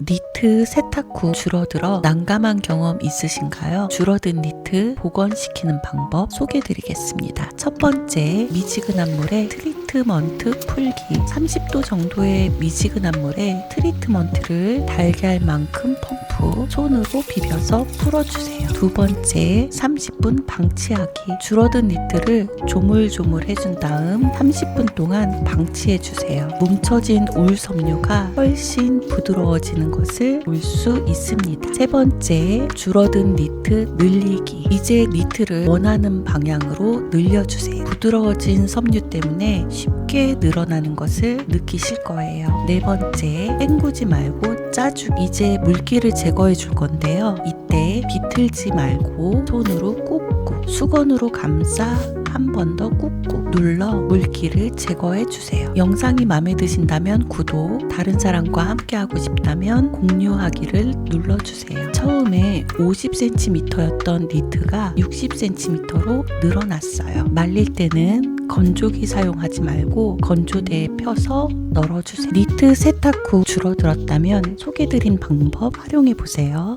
니트 세탁 후 줄어들어 난감한 경험 있으신가요? 줄어든 니트 복원시키는 방법 소개드리겠습니다. 첫 번째, 미지근한 물에 트리트먼트 풀기. 30도 정도의 미지근한 물에 트리트먼트를 달걀만큼 펌 프 손으로 비벼서 풀어주세요. 두 번째, 30분 방치하기. 줄어든 니트를 조물조물 해준 다음 30분 동안 방치해주세요. 뭉쳐진 울 섬유가 훨씬 부드러워지는 것을 볼 수 있습니다. 세 번째, 줄어든 니트 늘리기. 이제 니트를 원하는 방향으로 늘려주세요. 부드러워진 섬유 때문에 쉽게 늘어나는 것을 느끼실 거예요. 네 번째, 땡구지 말고 짜주. 이제 물기를 제거해 줄 건데요. 이때 비틀지 말고 손으로 꾹꾹 수건으로 감싸 한 번 더 꾹꾹 눌러 물기를 제거해 주세요. 영상이 마음에 드신다면 구독, 다른 사람과 함께 하고 싶다면 공유하기를 눌러주세요. 처음에 50cm였던 니트가 60cm로 늘어났어요. 말릴 때는 건조기 사용하지 말고 건조대에 펴서 널어주세요. 니트 세탁 후 줄어들었다면 소개드린 방법 활용해 보세요.